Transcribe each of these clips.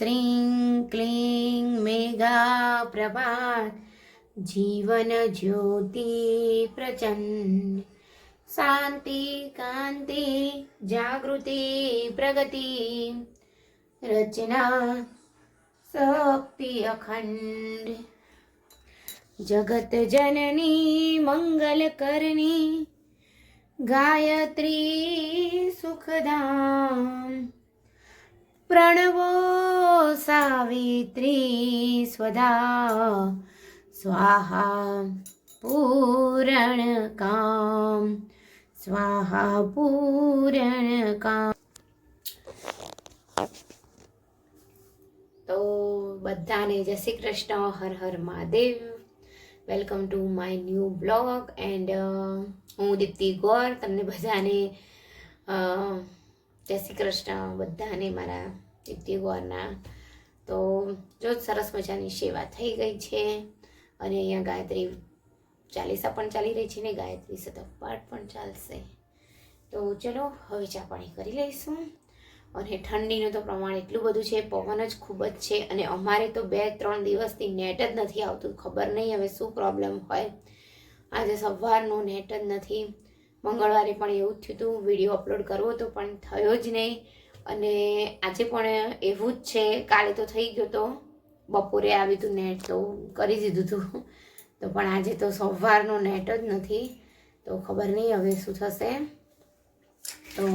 શ્રીં ક્લીં મેઘા પ્રભાત જીવન જ્યોતિ પ્રચંડ શાંતિ કાંતિ જાગૃતિ પ્રગતિ રચના શક્તિ અખંડ જગત જનની મંગલ કરની ગાયત્રી સુખધામ પ્રણવો સાવિત્રી સ્વધા સ્વાહા પૂરણ કામ. સ્વાહા પૂરણ કામ. તો બધાને જય શ્રી કૃષ્ણ, હર હર Mahadev. Welcome to my new blog and હું દીપ્તિ ગોર. તમને બધાને જય શ્રી કૃષ્ણ બધાને મારા દીપ્તિ ગોરના તો જો સરસ મજાની સેવા થઈ ગઈ છે અને અહીંયા ગાયત્રી ચાલીસા પણ ચાલી રહી છે ને ગાયત્રી સતત પાઠ પણ ચાલશે. તો ચલો હવે ચા પાણી કરી લઈશું. અને ઠંડીનું તો પ્રમાણ એટલું બધું છે, પવન જ ખૂબ જ છે અને અમારે તો બે ત્રણ દિવસથી નેટ જ નથી આવતું. ખબર નહીં હવે શું પ્રોબ્લેમ હોય. આજે સવારનું નેટ જ નથી. મંગળવારે પણ એવું જ થયું હતું. વીડિયો અપલોડ કરવો તો પણ થયો જ નહીં. અને આજે પણ એવું જ છે. કાલે તો થઈ ગયો તો બપોરે આવ્યું હતું નેટ તો કરી દીધું હતું તો પણ આજે તો સવારનું નેટ જ નથી. તો ખબર નહીં હવે શું થશે. તો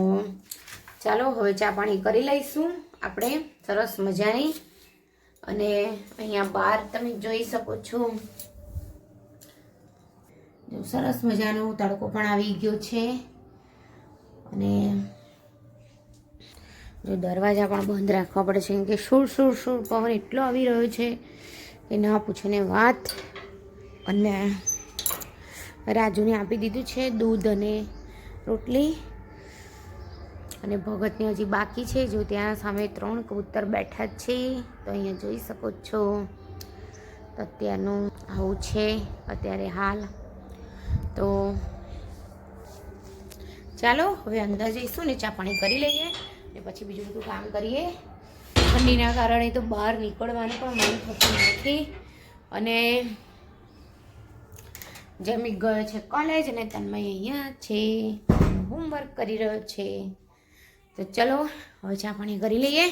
ચાલો, હવે ચા પાણી કરી લઈશું આપણે. સરસ મજાની. અને અહીંયા બહાર તમે જોઈ શકો છો જો સરસ મજાનો તડકો પણ આવી ગયો છે. અને જો દરવાજા પણ બંધ રાખવા પડે છે, કેમ કે સુર સુર સુર પવન એટલો આવી રહ્યો છે કે ના પૂછીને વાત. અને રાજુને આપી દીધું છે દૂધ અને રોટલી. અને ભગતની હજી બાકી છે, જો ત્યાં સામે ત્રણ કબૂતર બેઠા જ છે, તો અહીંયા જોઈ શકો છો. અત્યારનું આવું છે, અત્યારે હાલ તો ચાલો હવે અંદર જઈશું ને ચા પાણી કરી લઈએ ને પછી બીજું બધું કામ કરીએ. ઠંડીના કારણે તો બહાર નીકળવાનું પણ મન થતું નથી. અને જમી ગયો છે કોલેજ અને તન્મય અહીંયા છે. હોમવર્ક કરી રહ્યો છે. તો ચલો હવે ચા પાણી કરી લઈએ.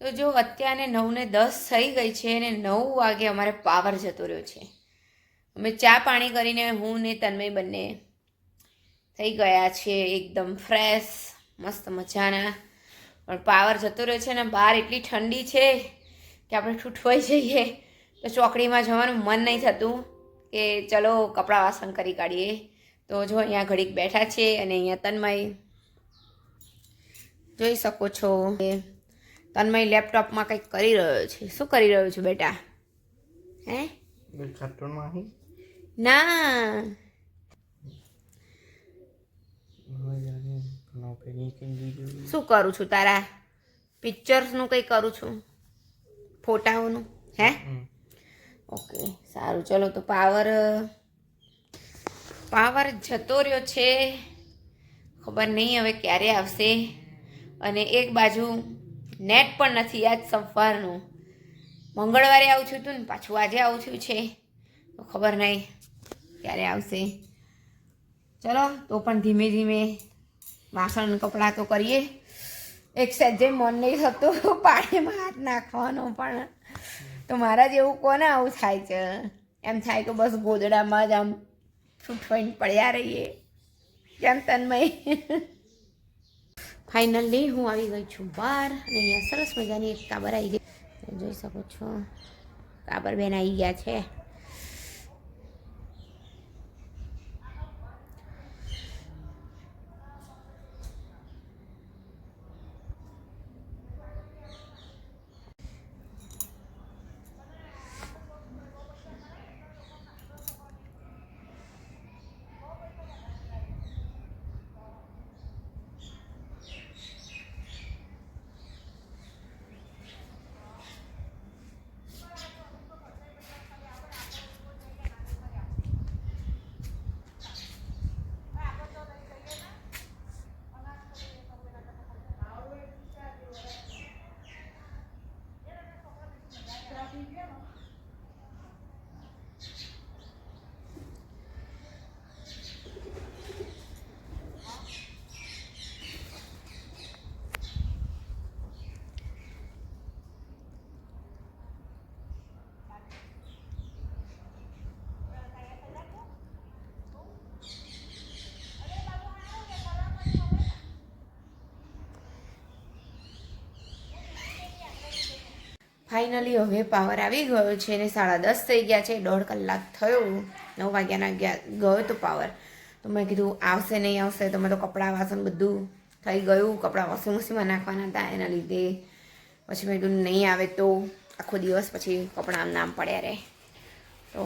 તો જો અત્યારે નવને દસ થઈ ગઈ છે અને નવ વાગે અમારે પાવર જતો રહ્યો છે. અમે ચા પાણી કરીને હું ને તન્મય બંને થઈ ગયા છે એકદમ ફ્રેશ મસ્ત મજાના. પણ પાવર જતો રહ્યો છે ને, બહાર એટલી ઠંડી છે કે આપણે ઠૂઠવાઈ જઈએ. તો ચોકડીમાં જવાનું મન નહીં થતું કે ચલો કપડાં વાસણ કરી કાઢીએ. તો જો અહીંયા ઘડીક બેઠા છે અને અહીંયા તન્મય જોઈ શકો છો કે તન્મય લેપટોપમાં કંઈક કરી રહ્યો છે. શું કરી રહ્યો છું બેટા? હે? કાર્ટૂનમાં ના. શું કરું છું તારા પિક્ચર્સનું કંઈ કરું છું? ફોટાઓનું? હે? ઓકે સારું. ચલો તો પાવર પાવર જતો રહ્યો છે. ખબર નહીં હવે ક્યારે આવશે. અને એક બાજુ નેટ પણ નથી આજ સવારનું મંગળવારે આવું છું તું ને પાછું આજે આવું છું. છે ખબર નહીં. ક્યારે આવશે. ચલો, તો પણ ધીમે ધીમે વાસણ કપડાં તો કરીએ. એક સજ્જે મન નહીં થતું પાણીમાં હાથ નાખવાનો પણ. તો મારા જેવું કોને આવું થાય છે? એમ થાય કે બસ ગોદડામાં જ આમ છૂટવાઈને પડ્યા રહીએ. કેમ તન્મય? ફાઇનલી હું આવી ગઈ છું બહાર અને અહીંયા સરસ મજાની એક કાબર આવી ગઈ. જોઈ શકો છો. કાબર બેન આવી ગયા છે. ફાઇનલી હવે પાવર આવી ગયો છે ને સાડા દસ થઈ ગયા છે, દોઢ કલાક થયો. નવ વાગ્યાના ગયા, ગયો તો પાવર તો મેં કીધું, આવશે નહીં, આવશે. તો મેં તો કપડાં વાસણ બધું થઈ ગયું. કપડાં વોશિંગ મશીનમાં નાખવાના હતા, એના લીધે. પછી મેં કીધું, નહીં આવે તો આખો દિવસ પછી કપડાં આમ નામ પડ્યા રહે. તો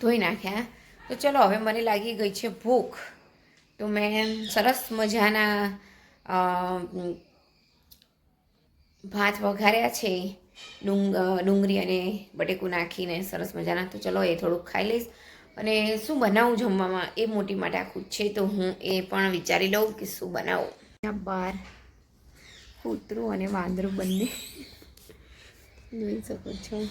ધોઈ નાખ્યા. તો ચલો, હવે મને લાગી ગઈ છે ભૂખ. તો મેં સરસ મજાના ભાત વઘાર્યા છે, ડુંગ, ડુંગળી અને બટેકું નાખીને સરસ મજાના. તો ચલો એ થોડુંક ખાઈ લઈશ. અને શું બનાવું જમવામાં? એ મોટી માટે આખું છે, તો હું એ પણ વિચારી લઉં કે શું બનાવું. બહાર કૂતરું અને વાંદરું બંને. જોઈ શકો છો.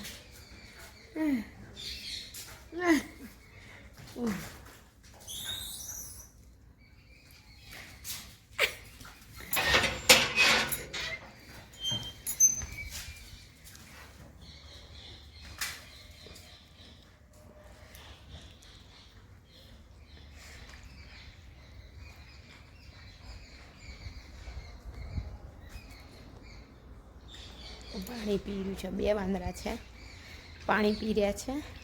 પાણી પી રહ્યું છે. બે વાંદરા છે. પાણી પી રહ્યા છે.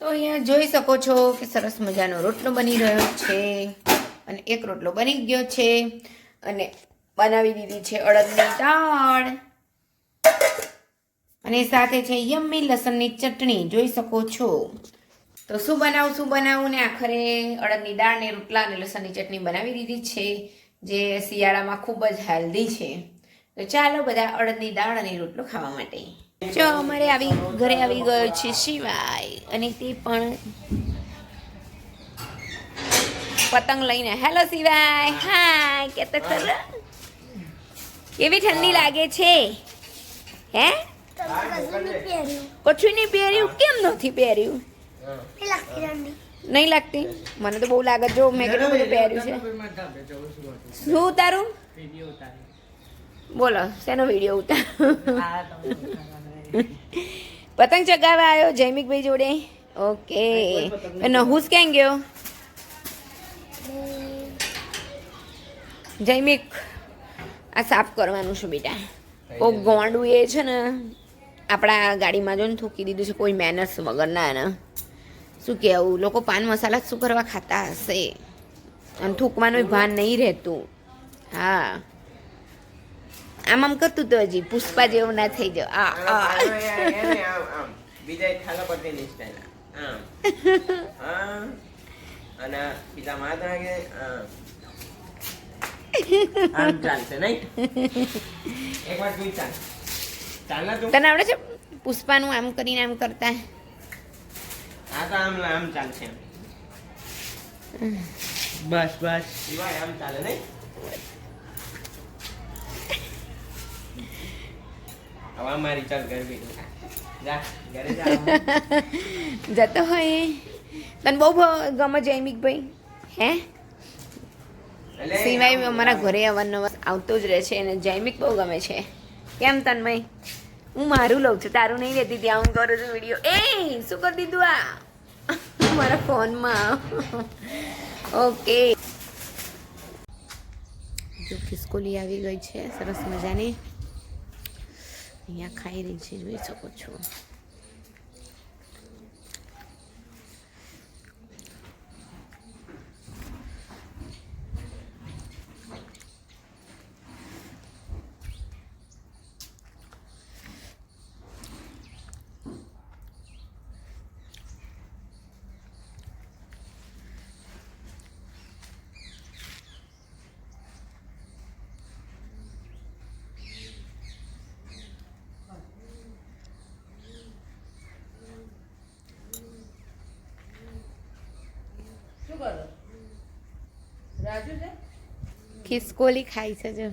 તો અહીંયા જોઈ શકો છો કે સરસ મજાનો રોટલો બની રહ્યો છે અને એક રોટલો બની ગયો છે અને બનાવી દીધી છે અડદની દાળ. અને સાથે છે યમ્મી લસણની ચટણી, જોઈ શકો છો. તો શું બનાવું શું બનાવું ને આખરે અડદની દાળ ને રોટલા અને લસણની ચટણી બનાવી દીધી છે, જે શિયાળામાં ખૂબ જ હેલ્ધી છે. તો ચાલો બધા અડદની દાળ અને રોટલો ખાવા માટે. જો અમારે આવી ઘરે આવી ગયો છે શિવાય. અને તે પણ પતંગ લઈને. હેલો શિવાય. હાય કે તો ખરો કેવી ઠંડી લાગે છે. હે? કશું નહીં પહેર્યું. કેમ નથી પહેર્યું? નહીં લાગતી? મને તો બહુ લાગે. જો મેં કેટલું બધું પહેર્યું છે. શું ઉતારું? બોલો શેનો વીડિયો ઉતાર. પતંગ ચગાવવા આવ્યો જૈમિકભાઈ જોડે. ઓકે. નહુસ ક્યાં ગયો? જૈમિક આ સાફ કરવાનું છે બેટા. ઓ ગોંડું એ છે ને આપણા ગાડીમાં જો ને થૂકી દીધું છે કોઈ મેનર્સ વગરના ને શું કહેવું લોકો પાન મસાલા શું કરવા ખાતા હશે? અને થૂકવાનું ભાન નહીં રહેતું. હા. આમ આમ કરતું તો હજી પુષ્પા જેવું ના થઈ જાવ. આ આ. બીજા થાલા પરથી નિષ્ઠા આમ આમ. અને બીજા માથા લાગે આમ. આમ ચાલશે નહીં? એક વાર તું ચાલ. ચાલ તું? તને આવડે છે પુષ્પાનું આમ કરીને આમ કરતા? આ તો આમ આમ ચાલશે. બસ બસ. આમ ચાલે નહીં? હવે મારી ચાલ ઘર બેઠું જતો હોય તને બહુ ગમે ગમે જૈમિકભાઈ હે? સિવાય અમારા ઘરે અવારનવાર આવતો જ રહે છે અને જૈમિક બહુ ગમે છે. કેમ તન્મય? હું મારું લઉં છું તારું નહીં લેતી ત્યાં હું કરું છું વીડિયો એ શું કરી દીધું આ? મારા ફોનમાં. ઓકે. જો ખિસકોલી આવી ગઈ છે સરસ મજાની. અહીંયા ખાઈ રહી છે જોઈ શકો છો શું કરો રાજુ છે ખિસકોલી ખાઈ છે જો.